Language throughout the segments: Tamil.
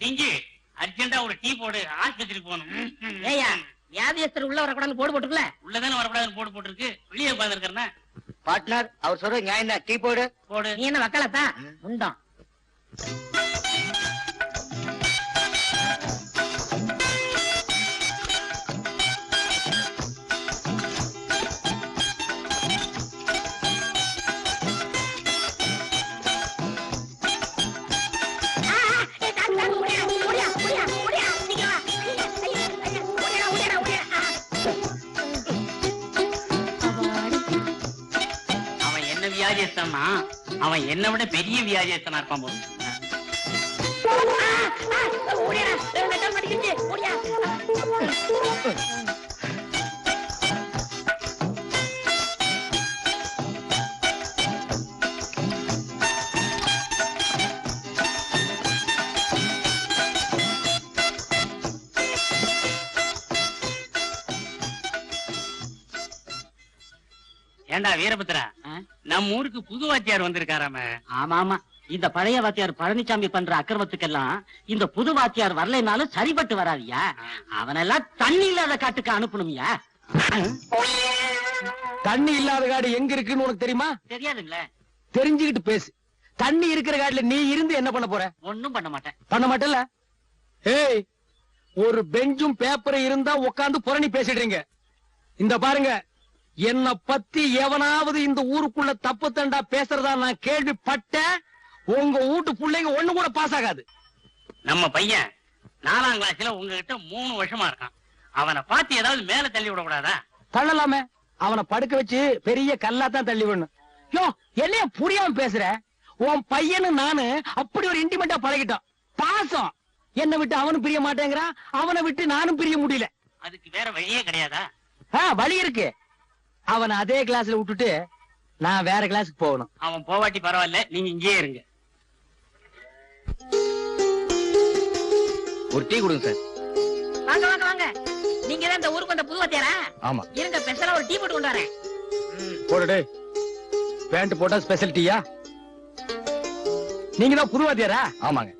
டிங்கி அர்ஜென்டா ஒரு டீ போடு ஆஸ்பத்திரிக்கு போகணும். ம். வியாதியஸ்தர் உள்ள வரக்கூடாது போடு போட்டுக்கல உள்ளதானே வரக்கூடாதுன்னு போட்டு போட்டுருக்கு. வெளியே உட்காந்துருக்கிறேன்னா பார்ட்னர் அவர் சொல்ற நியாயம் டீ போடு. போடு. நீ என்ன வக்கலத்தா? உண்டோம் என்ன அவன் என்னை விட பெரிய வியாதியஸ்தனா இருப்பான் போது ஏண்டா வீரபத்ரா? நம்ம ஊருக்கு புது வாத்தியார் வந்திருக்காராம. ஆமா ஆமா. இந்த பழைய வாத்தியார் பழனிசாமி பண்ற அக்கிரமத்துக்கெல்லாம் இந்த புது வாத்தியார் வரலைனாலும் சரிபட்டு வராதியா? அவனெல்லாம் தண்ணி இல்லாத காட்டுக்கு அனுப்பணும்யா? தண்ணி இல்லாத காடு எங்க இருக்குன்னு உனக்கு தெரியுமா? தெரியாதுங்களே. தெரிஞ்சுக்கிட்டு பேசு. தண்ணி இருக்கிற காட்டுல நீ இருந்து என்ன பண்ண போற? ஒண்ணும் பண்ண மாட்டேன். பண்ண மாட்டல ஏய் ஒரு பெஞ்சும் பேப்பரும் இருந்தா உட்கார்ந்து புரணி பேசிடுறீங்க. இந்த பாருங்க என்ன பத்தி எவனாவது இந்த ஊருக்குள்ள தப்பு தண்டா பேசுறதா நான் கேள்விப்பட்டேன். உங்க வீட்டு பிள்ளைங்க ஒண்ணு கூட பாஸ் ஆகாது. நம்ம பையன் நாலாம் கிளாஸ்ல உங்ககிட்ட மூணு வருஷமா இருக்கான். அவனை பார்த்து ஏதாவது மேல தள்ளி விடக்கூடாதா? தள்ளலாமே. அவனை படுக்க வச்சு பெரிய கல்லா தான் தள்ளி விடணும். யோ என்னைய புரியாம பேசுற? உன் பையனு நானு அப்படி ஒரு இன்டிமெண்டா பழகிட்டோம். பாசம். என்னை விட்டு அவனும் பிரிய மாட்டேங்கிறான். அவனை விட்டு நானும் பிரிய முடியல. அதுக்கு வேற வழியே கிடையாதா? ஆ, வழி இருக்கு. அவனை அதே கிளாஸ்ல விட்டுட்டு நான் வேற கிளாஸுக்கு போகணும். அவன் போவாட்டி பரவாயில்ல நீங்க இங்கேயே இருங்க. ஒரு டீ கொடுங்க சார். வாங்க வாங்க வாங்க. நீங்க தான் இந்த ஊருக்கு வந்த புது வாத்தியாரா? ஆமா. இருங்க ஸ்பெஷலா ஒரு டீ போட்டு கொண்டு வரேன். போடுடே பேண்ட் போட்டா ஸ்பெஷல் டீயா? நீங்க தான் புது வாத்தியாரா? ஆமாங்க.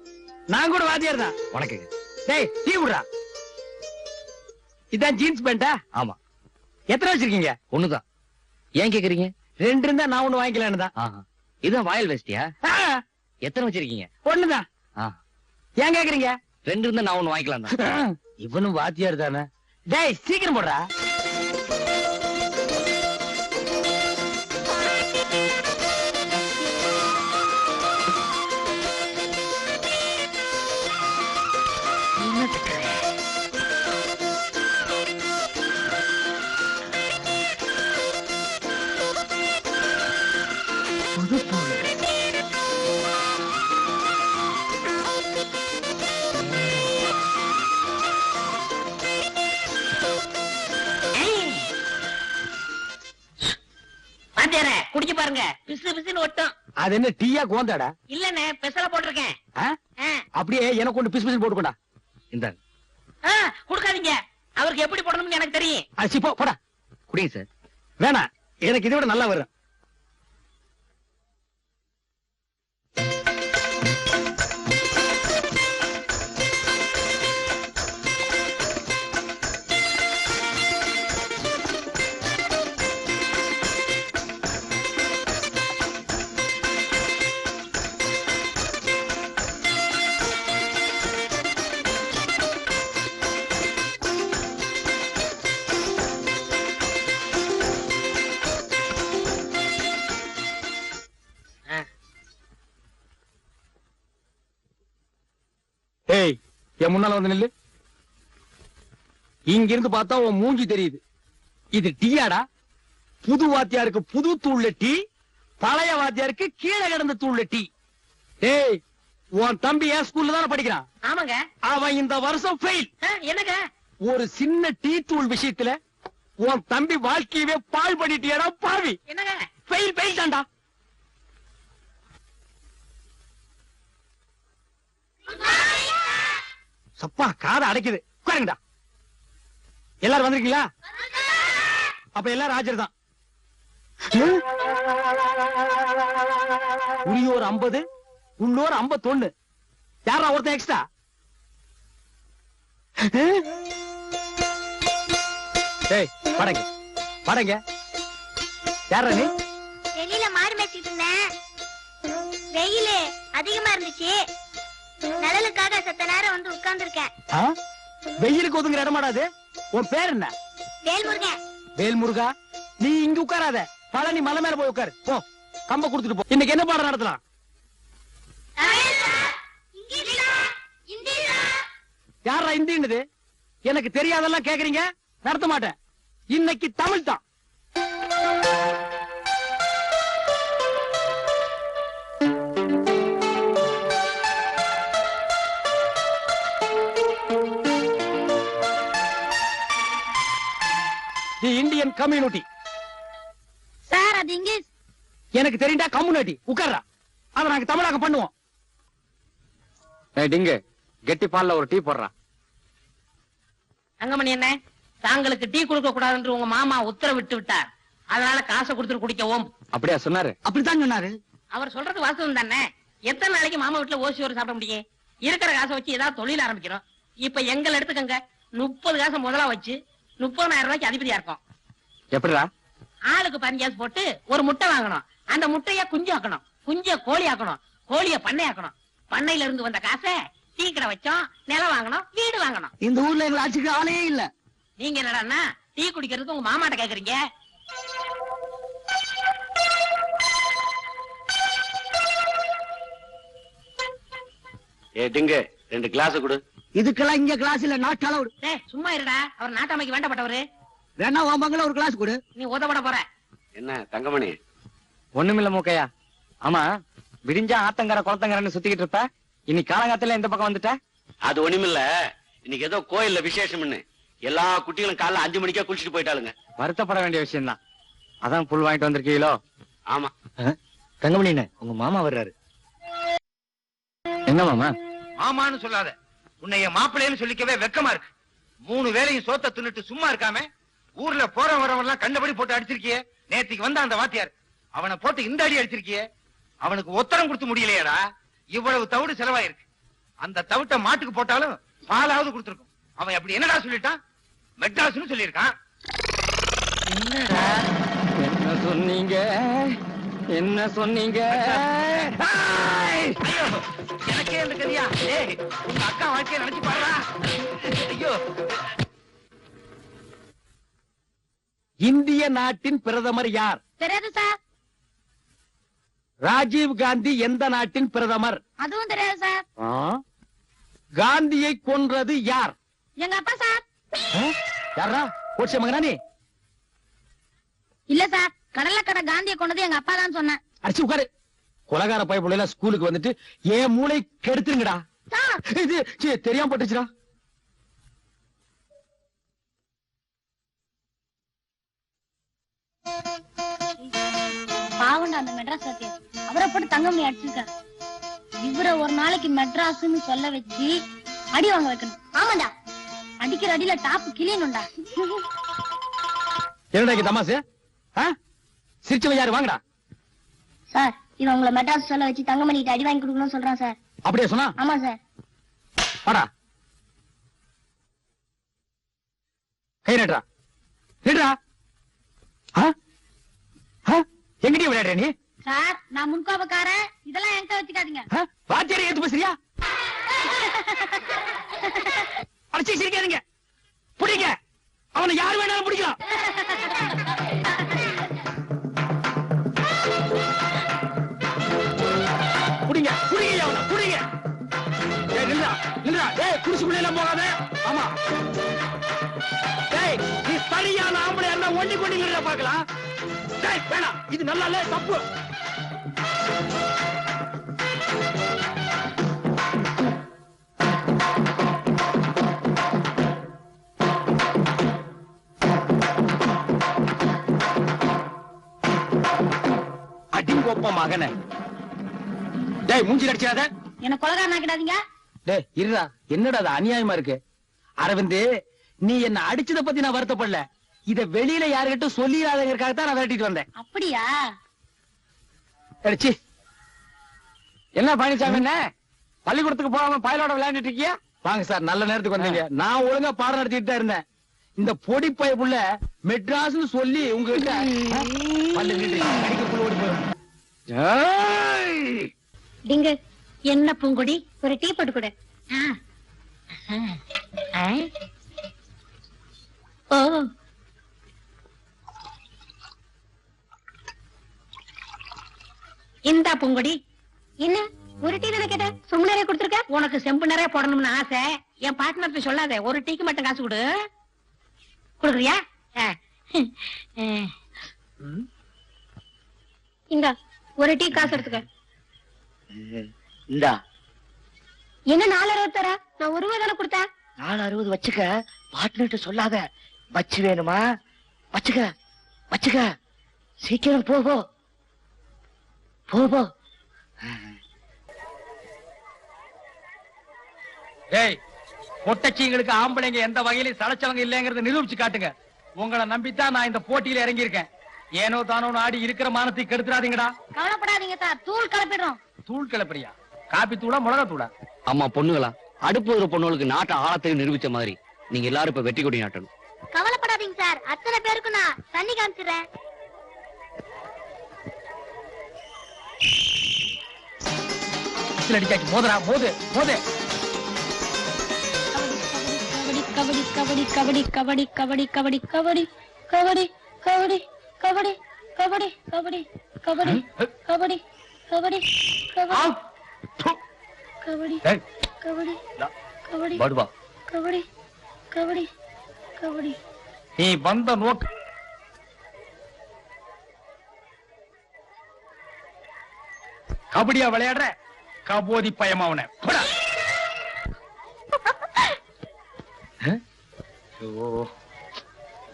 நான் கூட வாத்தியார் தான் வணக்கங்க. டேய் டீ விடுறா இதான் ஜீன்ஸ் பேண்டா ஆமா. எத்தனை வச்சிருக்கீங்க? ஒண்ணுதான். ஏன் கேக்குறீங்க? ரெண்டு இருந்தா நான் ஒண்ணு வாங்கிக்கலான்னு தான். ஆஹா. இதான் வாயில் வேஸ்டியா எத்தனை வச்சிருக்கீங்க? ஒண்ணுதான். ஏன் கேக்குறீங்க? ரெண்டு இருந்தா நான் ஒண்ணு வாங்கிக்கலாம் தான் இவனும் வாத்தியார் தானே? டேய் சீக்கிரம் போடுறா. அது என்ன டீயா கோந்தாடா? இல்லண்ணே ஸ்பெஷலா போட்டிருக்கேன். அப்படியே எனக்கு ஒண்ணு பிசு பிசு போட்டுக்கோடா. இந்தாங்க ஆ, கொடுக்காதீங்க. அவருக்கு எப்படி போடணும்னு எனக்கு தெரியும். அரிசி போ போடா. குடிங்க சார். வேணாம். எனக்கு இதை விட நல்லா வரும். என் முன்னால வந்து நில்லு. இங்க இருந்து பார்த்தா உன் மூஞ்சி தெரியுது. இது டீயாடா? புது வாத்தியாருக்கு புது தூள்ல டீ பழைய வாத்தியாருக்கு கீழே கிடந்த தூள்ல டீ. ஏய் உன் தம்பி என் ஸ்கூல்ல தானே படிக்கிறான்? ஆமாங்க. அவன் இந்த வருஷம் ஃபெயில் என்னங்க? ஒரு சின்ன டீ தூள் விஷயத்துல உன் தம்பி வாழ்க்கையவே பால் பண்ணிட்டியடா பாவி. என்னங்க? ஃபெயில் ஃபெயில் தான்டா. சப்பா காத அடைக்குது. உட்காருங்கடா. எல்லாரும் வந்திருக்கீங்களா? அப்ப எல்லாரும் ஆஜர் தான். உரியோர் ஐம்பது உள்ளோர் ஐம்பத்தொன்னு. யாரா ஒருத்தன் எக்ஸ்ட்ரா ஏய் படங்க. படங்க. யாரா நீ? வெளியில மாடு மேய்ச்சிட்டு இருந்தேன். வெயில் அதிகமா இருந்துச்சு. நிழலுக்காக செத்த நேரம் வந்து உட்கார்ந்துருக்கேன்? வெயிலுக்கு ஒதுங்குற இடமாடா அது? உன் பேர் என்ன? வேல்முருகன். வேல் முருகா நீ இங்க உட்காராத. பழனி மலை மேல போய் உட்காரு. போ. கம்ப கொடுத்துட்டு போ. இன்னைக்கு என்ன பாடம் நடத்தலாம்? யாரா இந்தின்னுது எனக்கு தெரியாதெல்லாம் கேக்குறீங்க? நடத்த மாட்டேன். இன்னைக்கு தமிழ் தான் இந்தியன் கம்யூனிட்டி சார் அது இங்கிலீஷ். எனக்கு தெரியுண்டா கம்யூனிட்டி உட்கார்றா. அத நாங்க தமிழாக்க பண்ணுவோம். டிங்கு. கெட்டி பால்ல ஒரு டீ போடுறா. தங்கமணி என்ன தாங்களுக்கு டீ கொடுக்க கூடாதுன்னு உங்க மாமா உத்தரவிட்டு விட்டார். அதனால காசை கொடுத்துட்டு குடிக்கவும் அப்படியா சொன்னாரு? அப்படித்தான் சொன்னாரு. அவர் சொல்றது வாஸ்தவம் தானே? எத்தனை நாளைக்கு மாமா வீட்டுல ஓசி ஒரு சாப்பிட முடியும்? இருக்கிற காசை வச்சு ஏதாவது தொழில் ஆரம்பிக்கிறோம் இப்ப எங்களை எடுத்துக்கங்க. முப்பது காசை முதலா வச்சு முப்பதாயிரம் ரூபாய்க்கு அதிபதியா இருக்கும். எப்படிடா? ஆளுக்கு பதினஞ்சு காசு போட்டு ஒரு முட்டை வாங்கணும். அந்த முட்டைய குஞ்சு ஆக்கணும். குஞ்ச கோழி ஆக்கணும். கோழிய பண்ணை ஆக்கணும். பண்ணையில இருந்து வந்த காசை டீ கடை வச்சோம் நிலம் வாங்கணும் வீடு வாங்கணும். இந்த ஊர்ல எங்களை ஆட்சிக்கு ஆளே இல்ல. நீங்க என்னடான்னா டீ குடிக்கிறதுக்கு உங்க மாமாட்ட கேக்குறீங்க? ஏ டிங்கு ரெண்டு கிளாஸ் கொடு. இதுக்கெல்லாம் இங்க கிளாஸ் இல்ல நாட் அலவுட் டேய் சும்மா இருடா. அவர் நாட்டாமைக்கு வேண்டப்பட்டவரு. வேணா உன் பங்கள ஒரு கிளாஸ் கொடு. நீ உதவிட போற. என்ன தங்கமணி? ஒண்ணுமில்ல மூக்கையா. ஆமா விடிஞ்சா ஆத்தங்கர குளத்தங்கரன்னு சுத்திக்கிட்டு இருப்ப. இன்னைக்கு காலங்காத்துல இந்த பக்கம் வந்துட்ட? அது ஒண்ணுமில்ல. இன்னைக்கு ஏதோ கோயில்ல விசேஷம்னு. எல்லா குட்டிகளும் காலைல அஞ்சு மணிக்கே குளிச்சுட்டு போயிட்டாளுங்க. வருத்தப்பட வேண்டிய விஷயம் தான் அதான் புல் வாங்கிட்டு வந்திருக்கீங்களோ? ஆமா. தங்கமணி உங்க மாமா வர்றாரு. என்ன மாமா? மாமான்னு சொல்லாத. உன்னை என் மாப்பிள்ளைன்னு சொல்லிக்கவே வெக்கமா இருக்கு. மூணு வேளையும் சோத்த தின்னுட்டு சும்மா இருக்காம ஊர்ல போற வரவெல்லாம் கண்டபடி போட்டு அடிச்சிருக்கியே? நேத்திக்கு வந்த அந்த வாத்தியார் அவனை போட்டு இந்த அடி அடிச்சிருக்கியே? அவனுக்கு ஒத்தரம் கொடுத்து முடியலையேடா. இவ்வளவு தவிடு செலவாயிருக்கு. அந்த தவிட்ட மாட்டுக்கு போட்டாலும் பாலாவது கொடுத்துருக்கும். அவன் அப்படி என்னடா சொல்லிட்டான்? மெட்ராஸ்னு சொல்லியிருக்கான். என்ன சொன்னீங்க? என்ன சொன்னீங்க? எனக்கே இந்த கதியா. ஏய் உங்க அக்கா வாழ்க்கைய நினைச்சு பாருடா. ஐயோ! இந்திய நாட்டின் பிரதமர் யார்? தெரியாது சார். ராஜீவ் காந்தி எந்த நாட்டின் பிரதமர்? அதுவும் தெரியாது சார்? காந்தியை கொன்றது யார்? எங்க அப்பா சார்? யாரா கோட்சே மகனானி? இல்ல சார். கடல்ல கடை காந்தியை கொண்டது எங்க அப்பா தான் சொன்னேன். அடிச்சு உட்காரு. கொலகார பைப்புள்ள ஸ்கூலுக்கு வந்துட்டு ஏன் மூளை கெடுத்துருங்கடா. இது தெரியாம பட்டுச்சுடா. அந்த மெட்ராஸ் வாத்தியார் அவரை போட்டு தங்கமணி அடிச்சிருக்காரு. இவரை ஒரு நாளைக்கு மெட்ராஸ்னு சொல்ல வச்சு அடி வாங்க வைக்கணும். ஆமாண்டா. அடிக்கிற அடியில டாப் கிளியணும்டா என்னடா தமாசு? சிரிச்சவன் யாரு? வாங்கடா. சார் இவன் உங்களை மெட்ராஸ் சொல்ல வச்சு தங்கமணிக்கு அடி வாங்கி கொடுக்கணும்னு சொல்றான் சார். அப்படியே சொன்னா? ஆமா சார். வாடா. கை நட்றா நிடுறா ஆ? ஆ? எங்கடி விளையாடுற நீ? சார் நான் முன்கோபக்காரன். இதெல்லாம் என்கிட்ட வச்சுக்காதீங்க? வாத்தியாரை ஏத்து பேசுறியா? அடிச்சு சிரிக்காதீங்க. பிடிங்க. அவனை யாரு வேணாலும் பிடிக்கலாம். புடிங்க. புடிங்க அவனை புடிங்க. ஏய் நில்றா நில்றா. ஏய் குடிசுக்குள்ள எல்லாம் போகாத. ஆமா. டேய் நீ சரியான ஆம்பளை என்ன ஒண்டி கொண்டி நில்றா பார்க்கலாம். டேய் வேணாம். இது நல்லா இல்ல தப்பு அடிங்கொப்ப மகனே. டேய் மூஞ்சி அடிச்சாத என்ன கொலகாரன் ஆக்கிடாதீங்க? டேய் இருடா. என்னடா அது அநியாயமா இருக்கு? அரவிந்த் நீ என்ன அடிச்சத பத்தி நான் வருத்தப்படல. இத வெளியில யாருகிட்ட சொல்லிடாதங்கிறதுக்காக தான் நான் விரட்டிட்டு வந்தேன். அப்படியா? அடிச்சி என்ன பழனிசாமி என்ன? பள்ளிக்கூடத்துக்கு போகாம பயலோட விளையாண்டுட்டு இருக்கியா? வாங்க சார் நல்ல நேரத்துக்கு வந்தீங்க. நான் ஒழுங்கா பாடம் நடத்திட்டு தான் இருந்தேன். இந்த பொடி பைப்புள்ள மெட்ராஸ்னு சொல்லி உங்ககிட்ட டிங்கு என்ன பூங்கொடி? ஒரு டீ போட்டு கொடு. ஆ. ஆ. ஓ. இந்தா பூங்கொடி. என்ன? ஒரு டீ தானே கேட்ட? சும்மாரே கொடுத்துருக்க? உனக்கு செம்பு நிறைய போடணும்னு ஆசை. என் பார்ட்னர்ட்ட சொல்லாத. ஒரு டீக்கு மட்டும் காசு கொடு. கொடுக்குறியா. இந்தா ஒரு டீ காசு எடுத்துக்க. இந்தா. என்ன நாலு அறுபது தர? நான் ஒரு ரூபா தானே கொடுத்தேன். நாலு அறுபது வச்சுக்க. பார்ட்னர்ட்ட சொல்லாத. வச்சு வேணுமா? வச்சுக்க. வச்சுக்க. சீக்கிரம் போ. போ போ. டேய் பொட்டச்சிங்களுக்கு ஆம்பளைங்க எந்த வகையிலும் சளைச்சவங்க இல்லைங்கறத நிரூபிச்சு காட்டுங்க. உங்களை நம்பித்தான் நான் இந்த போட்டியில இறங்கி இருக்கேன் ஏனோ தானோ ஆடி இருக்கிற மானத்தை கெடுத்துறாதீங்கடா. கவலைப்படாதீங்க சார் தூள் கலப்பிடுறோம். தூள் கிளப்படியா காப்பி தூளா மிளகா தூளா? அம்மா பொண்ணுங்களா அடுப்பு ஒரு பொண்ணுகளுக்கு நாட்டை ஆழத்தை நிரூபிச்ச மாதிரி. நீங்க எல்லாரும் இப்ப வெட்டி கொடி நாட்டணும். கவலைப்படாதீங்க சார். அத்தனை பேருக்கு நான் தண்ணி காமிச்சிடுறேன். விசில் அடிச்சாச்சு மோதுறா மோது மோது கபடி கபடி கபடி கபடி கபடி கபடி கபடி கபடி கபடி கபடி கபடி கபடி கபடி கபடி கபடி கபடி. கபடி கபடி. கபடி கபடி கபடி கபடி நீ வந்த நோக்கு கபடியா விளையாடுற கபோதி பயமா அவனை போடா. அஹ்? ஐயோ.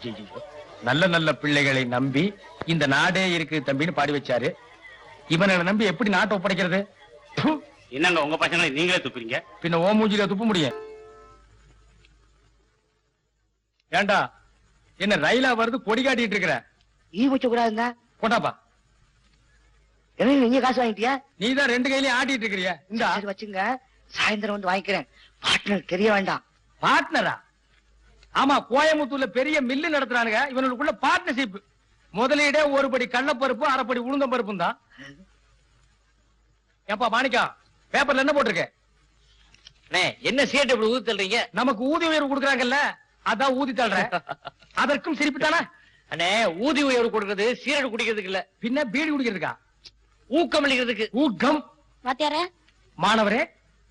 ஐயையோ. நல்ல நல்ல பிள்ளைகளை நம்பி இந்த நாடே இருக்கு தம்பின்னு பாடி வச்சாரு இவனை நம்பி எப்படி நாட்டை ஒப்படைக்கிறது ப்பு. என்னங்க உங்க பசங்களை நீங்களே துப்புறீங்க பின்ன ஓ மூஞ்சில துப்ப முடியும் ஏண்டா என்ன ரயிலா வருது கொடி காட்டிட்டு இருக்கிற ஈ வச்ச கூடாதுங்க கொண்டாப்பா என்ன நீங்க காசு வாங்கிட்டியா? நீ தான் ரெண்டு கையிலயும் ஆட்டிட்டு இருக்கிறிய? இந்த. வச்சுங்க. சாயந்தரம் வந்து வாங்கிக்கிறேன். பார்ட்னர் தெரிய வேண்டாம். பார்ட்னரா ஆமா கோயம்புத்தூர்ல பெரிய மில்லு நடத்துறானுங்க. இவனுக்குள்ள பார்ட்னர்ஷிப் முதலீடே ஒரு படி கடலப்பருப்பு அரைப்படி உளுந்தம் பருப்பும் தான். ஏப்பா மாணிக்கா பேப்பர்ல என்ன போட்டிருக்க? என்ன சீட் இப்படி ஊதி தள்ளுறீங்க? நமக்கு ஊதிய உயர்வு கொடுக்குறாங்கல்ல அதான் ஊதி தள்ளுற. அதற்கும் சிரிப்புத்தானா? அண்ணே ஊதி உயர்வு கொடுக்கறது சீரட் குடிக்கிறதுக்கு இல்ல. பின்ன பீடி குடிக்கிறதுக்கா? ஊக்கம் அளிக்கிறதுக்கு. ஊக்கம்? வாத்தியார மாணவரே.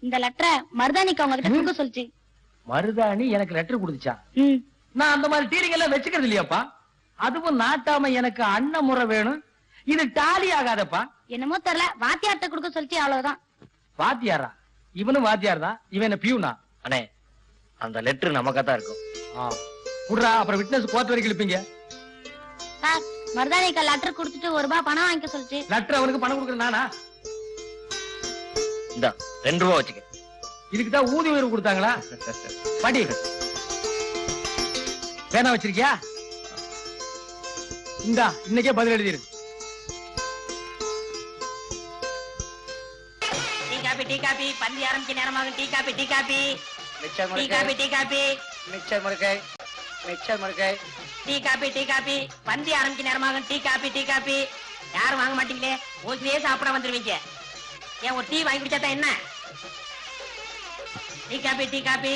இந்த லெட்டரை மருதானிக்கு அவங்க கிட்ட கொடுக்க சொல்லுச்சு. மருதாணி எனக்கு லெட்டர் கொடுத்துச்சா? நான் அந்த மாதிரி டீலிங் எல்லாம் வச்சுக்கிறது இல்லையாப்பா? அதுவும் நாட்டாம எனக்கு அண்ணன் முறை வேணும். இது டாலி ஆகாதப்பா. என்னமோ தெரியல வாத்தியார்ட்ட கொடுக்க சொல்லிச்சு அவ்வளவுதான். வாத்தியாரா? இவனும் வாத்தியார் தான் இவன் என்ன பியூனா? அண்ணே அந்த லெட்டர் நமக்கா தான் இருக்கும் விடுறா அப்புறம் விட்னஸ் கோர்ட் வரைக்கும் இழுப்பீங்க. சார் மருதானிக்கு லெட்டர் கொடுத்துட்டு ஒரு ரூபாய் பணம் வாங்கிக்க சொல்லுச்சு லெட்டர் அவனுக்கு பணம் கொடுக்குற நானா? இந்த ரெண்டு ரூபா வச்சுக்க. இதுக்கு தான் ஊதிய உயர்வு கொடுத்தாங்களா? படி. பேனா வச்சிருக்கியா? இந்தா இன்னைக்கே பதில் எழுதிரு. Tea coffee tea coffee. பந்தி ஆரம்பிக்க நேரமாகும் tea coffee tea coffee. Mixture tea coffee tea coffee. Mixture முறுக்கை. Mixture முறுக்கை. Tea coffee tea coffee. பந்தி ஆரம்பிக்க நேரமாகும். Tea coffee tea coffee. யாரும் வாங்க மாட்டீங்களே. ஓசிலே சாப்பிட வந்துருவீங்க. ஏன் ஒரு டீ வாங்கி குடிச்சா என்ன? Tea coffee tea coffee.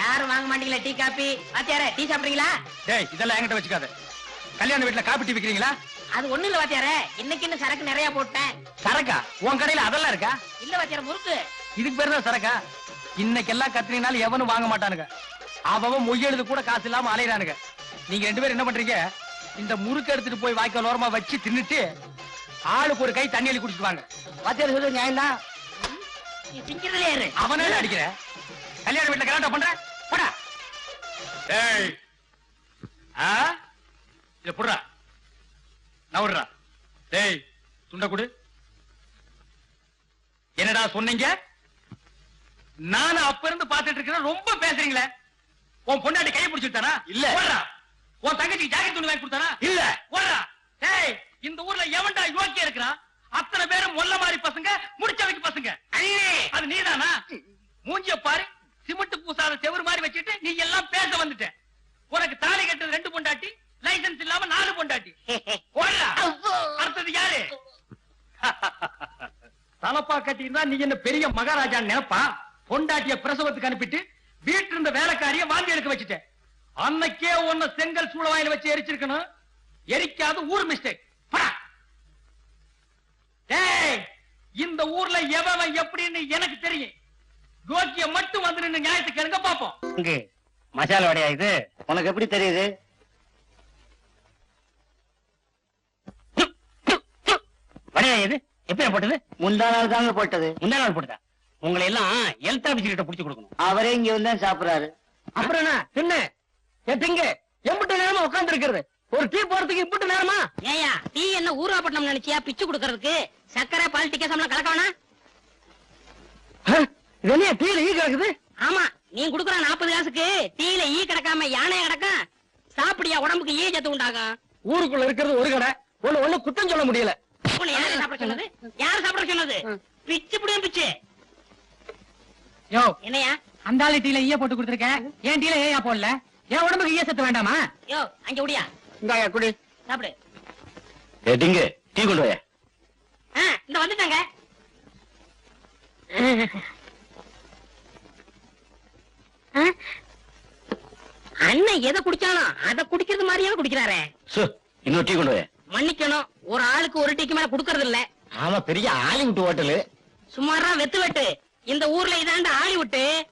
யாரும் வாங்க மாட்டீங்களே டீ காபி. வாத்தியாரே டீ சாப்பிடுறீங்களா? டேய் இதெல்லாம் என்கிட்ட வச்சுக்காத. கல்யாண வீட்டுல காப்பி டீ விக்கிறீங்களா? அது ஒண்ணு இல்ல வாத்தியாரே. இன்னைக்கு இன்னும் சரக்கு நிறைய போட்டேன். சரக்கா? உன் கடையில அதெல்லாம் இருக்கா? இல்ல வாத்தியார முறுக்கு. இதுக்கு பேர் தான் சரக்கா? இன்னைக்கெல்லாம் கத்தினால எவனும் வாங்க மாட்டானுங்க. அவன் மொய்யெழுது கூட காசு இல்லாம அலையறானுங்க. நீங்க ரெண்டு பேரும் என்ன பண்றீங்க? இந்த முறுக்கு எடுத்துட்டு போய் வாய்க்கால் ஓரமா வச்சு தின்னுட்டு ஆளுக்கு ஒரு கை தண்ணி அள்ளி குடிச்சிட்டு வாங்க. வாத்தியார் சொல்றது நியாயம் தான் நீ திங்கிறதுலே அவனே அடிக்கிற? கல்யாண வீட்டுல கல்யாணம் பண்ற? போடா. டேய். ஆ? இத புடுறா. நான் விடுறா. டேய் துண்ட குடு. என்னடா சொன்னீங்க? நானும் அப்ப இருந்து பாத்துட்டு இருக்கிறேன் ரொம்ப பேசுறீங்களே. உன் பொண்டாட்டி கை பிடிச்சிட்டானா இல்ல. உன் தங்கச்சி ஜாக்கெட் துணி வாங்கி கொடுத்தானா? இல்ல. ஓடுறா. டேய் இந்த ஊர்ல எவன்டா யோக்கிய இருக்கிறான் அத்தனை பேரும் மொல்ல மாதிரி பசங்க முடிச்சவைக்கு பசங்க. ஐயே, அது நீதானா? மூஞ்சிய பாரு சிமெண்ட் பூசாத செவுரு மாதிரி வச்சுட்டு நீ எல்லாம் பேச வந்துட்ட. உனக்கு தாலி கட்டது ரெண்டு பொண்டாட்டி லைசென்ஸ் இல்லாம நாலு பொண்டாட்டி. அடுத்தது யாரு? தலப்பா கட்டியிருந்தா நீ என்ன பெரிய மகாராஜான்னு நினைப்பா? பொண்டாட்டிய பிரசவத்துக்கு அனுப்பிட்டு வீட்டு இருந்த வேலைக்காரிய வாந்தி எடுக்க வச்சுட்ட. அன்னைக்கே உன்னை செங்கல் சூழவாயில வச்சு எரிச்சிருக்கணும். எரிக்காத ஊர் மிஸ்டேக் டேய் இந்த ஊர்ல எவன் எப்படின்னு எனக்கு தெரியும். கோக்கிய மட்டும் வந்து நின்னு நியாயத்துக்கு எடுங்க பாப்போம். இங்கு மசாலா வடையா இது? உனக்கு எப்படி தெரியுது? வடையா இது? எப்ப போட்டது? முந்தா நாள் தாங்க போட்டது. முந்தா நாள் போட்டதா? உங்களை எல்லாம் ஹெல்த் ஆபீசர் கிட்ட புடிச்சு கொடுக்கணும். அவரே இங்க வந்து சாப்பிடுறாரு. அப்புறம் என்ன? எட்டிங்க எம்பிட்டு நேரமா உட்கார்ந்து இருக்கிறது ஒரு டீ போறதுக்கு இம்பிட்டு நேரமா? ஏயா டீ என்ன ஊராப்பட்டினம் நினைச்சியா? பிச்சு கொடுக்கறதுக்கு? சக்கரை பால் டிக்கெட் கலக்க வேணா இது என்ன டீல ஈ கிடக்குது ஆமா நீ குடுக்குற நாற்பது காசுக்கு டீல ஈ கிடக்காம யானையா கிடக்கும்? சாப்பிடியா உடம்புக்கு ஈ சத்து உண்டாகும்? ஊருக்குள்ள இருக்கிறது ஒரு கடை. ஒண்ணு ஒண்ணு குத்தம் சொல்ல முடியல. யாரு சாப்பிட சொன்னது? யாரு சாப்பிட சொன்னது? பிச்சு புடியும் பிச்சு. யோ. என்னையா? அந்த ஆளு டீல ஈய போட்டு கொடுத்துருக்கேன் ஏன் டீல ஏயா போடல? என் உடம்புக்கு ஈய சத்து வேண்டாமா? யோ அங்க உடியா இந்தாயா குடி. சாப்பிடு. ஏட்டிங்க டீ கொண்டு ஆ, இந்த வந்துட்டாங்க? அண்ணன் எதை குடிச்சானோ அதை குடிக்கிறது மாதிரியே குடிக்கிறாரே. இன்னொரு டீ கொண்டு மன்னிக்கணும் ஒரு ஆளுக்கு ஒரு டீக்கு மேல குடுக்கறது இல்ல. ஆமா பெரிய ஹாலிவுட் ஹோட்டலு. சுமாரா வெத்து வெட்டு. இந்த ஊர்ல இதாண்ட ஆளி விட்டு